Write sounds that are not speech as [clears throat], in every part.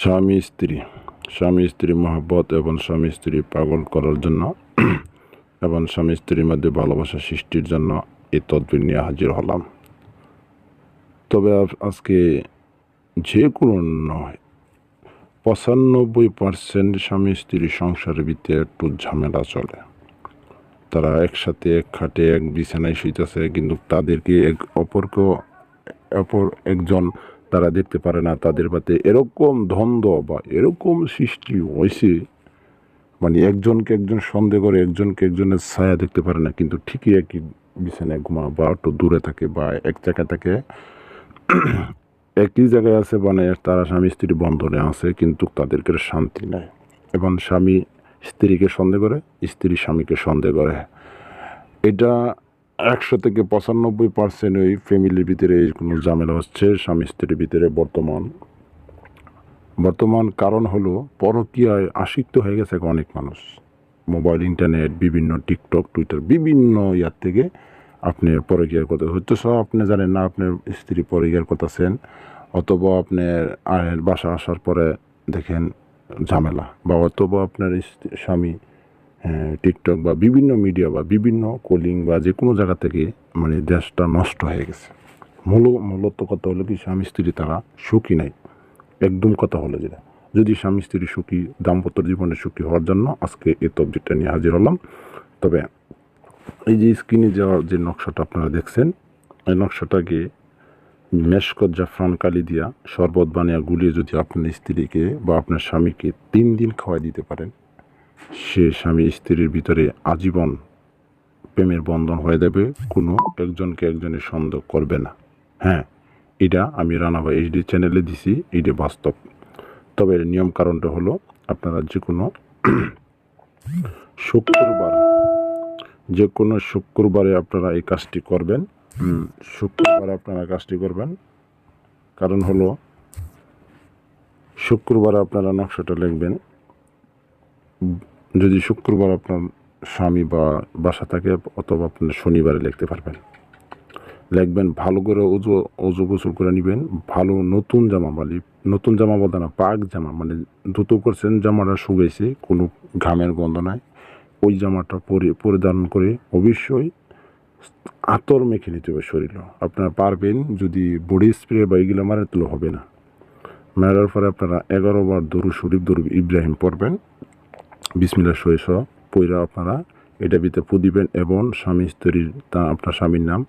স্বামী স্ত্রী। স্বামী স্ত্রী মহব্বত এবং স্বামী স্ত্রী পাগল করার জন্য [clears throat] এবং স্বামী স্ত্রীর মধ্যে ভালোবাসা সৃষ্টির জন্য এই তদবির নিয়ে হাজির হলাম। তবে আজকে যে কোনো নয়, পঁচানব্বই পার্সেন্ট স্বামী স্ত্রী সংসারের ভিতরে একটু ঝামেলা চলে। তারা একসাথে এক খাটে এক বিছানায় শুইতেছে, কিন্তু তাদেরকে এক অপরকে অপর একজন তারা দেখতে পারে না তাদের পাতে এরকম দ্বন্দ্ব বা এরকম সৃষ্টি হয়েছে মানে একজনকে একজন সন্দেহ করে একজনকে একজনের ছায়া দেখতে পারে না, কিন্তু ঠিকই একই বিছানায় ঘুমা বা একটু দূরে থাকে বা এক জায়গায় থাকে। [clears throat] একই জায়গায় আছে মানে তারা স্বামী স্ত্রী বন্ধনে আছে, কিন্তু তাদেরকে শান্তি নেই। এবং স্বামী স্ত্রীকে সন্দেহ করে, স্ত্রী স্বামীকে সন্দেহ করে। এটা একশো থেকে পঁচানব্বই পার্সেন্ট ওই ফ্যামিলির ভিতরে এই কোনো ঝামেলা হচ্ছে, স্বামী স্ত্রীর ভিতরে বর্তমান। বর্তমান কারণ হলো পরকীয়ায় আসক্ত হয়ে গেছে অনেক মানুষ। মোবাইল ইন্টারনেট বিভিন্ন টিকটক টুইটার বিভিন্ন ইয়ার থেকে আপনি পরকীয়ার কথা হয়তো সব আপনি জানেন না, আপনার স্ত্রী পরকীয়ার করতেছেন অথবা আপনার আয়ের বাসা আসার পরে দেখেন ঝামেলা, বা অথবা আপনার স্বামী টিকটক বা বিভিন্ন মিডিয়া বা বিভিন্ন কলিং বা যে কোনো জায়গা থেকে মানে দেশটা নষ্ট হয়ে গেছে। মূল, মূলত কথা হলো কি, স্বামী, স্ত্রী তারা সুখী নাই। একদম কথা হলো যেটা যদি স্বামী, স্ত্রী সুখী, দাম্পত্য জীবনে সুখী হওয়ার জন্য আজকে এই তবজিটা নিয়ে হাজির হলাম। তবে এই যে স্ক্রিনে যাওয়ার যে নকশাটা আপনারা দেখছেন, এই নকশাটাকে মেশকত জাফরান কালি দিয়া শরবত বানিয়ে গুলিয়ে যদি আপনার স্ত্রীকে বা আপনার স্বামীকে তিন দিন খাওয়াই দিতে পারেন সে স্বামী স্ত্রীর ভিতরে আজীবন প্রেমের বন্ধন হয়ে যাবে, কোনো একজনকে একজনের সন্দেহ করবে না। হ্যাঁ এটা আমি রানাভাই এইচডি চ্যানেলে দিছি, এইটা বাস্তব। তবে এর নিয়ম কারণটা হলো, আপনারা যে কোনো শুক্রবার যে কোনো শুক্রবারে আপনারা এই কাজটি করবেন। শুক্রবারে আপনারা কাজটি করবেন। কারণ হলো, শুক্রবারে আপনারা নকশাটা লিখবেন। যদি শুক্রবার আপনার স্বামী বা বাসা থাকে, অথবা আপনার শনিবারে লিখতে পারবেন। লিখবেন, ভালো করে উজু উজু গোসল করে নেবেন। ভালো নতুন জামা মানে নতুন জামা বলতে না, পাক জামা মানে দ্রুত করছেন, জামাটা শুকাইছে, কোনো ঘামের গন্ধ নাই। ওই জামাটা পরে, পরিধান করে অবশ্যই আতর মেখে নিতে হবে শরীরে আপনারা পারবেন, যদি বডি স্প্রে বা এগুলো মারে, তাহলে হবে না। মারার পরে আপনারা এগারো বার দরু শরীফ দরু ইব্রাহিম পড়বেন। বিসমিল্লা সহিস পইরা আপনারা এটা ভিতরে ফু দিবেন এবং স্বামী স্ত্রীর তা আপনার স্বামীর নাম,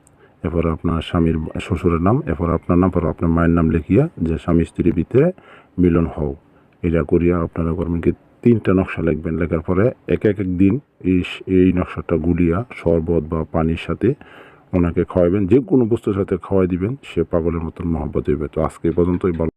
এরপর আপনার স্বামীর শ্বশুরের নাম, এরপর আপনার নাম পর আপনার মায়ের নাম লিখিয়া যে স্বামী স্ত্রীর ভিতরে মিলন হও। এটা করিয়া আপনারা করবেন কি তিনটা নকশা লিখবেন। লেখার পরে এক এক দিন এই এই নকশাটা গুলিয়া শরবত বা পানির সাথে ওনাকে খাওয়াবেন যে কোনো বস্তুর সাথে খাওয়াই দিবেন, সে পাগলের মতন মহব্বত হইবে। তো আজকে পর্যন্তই।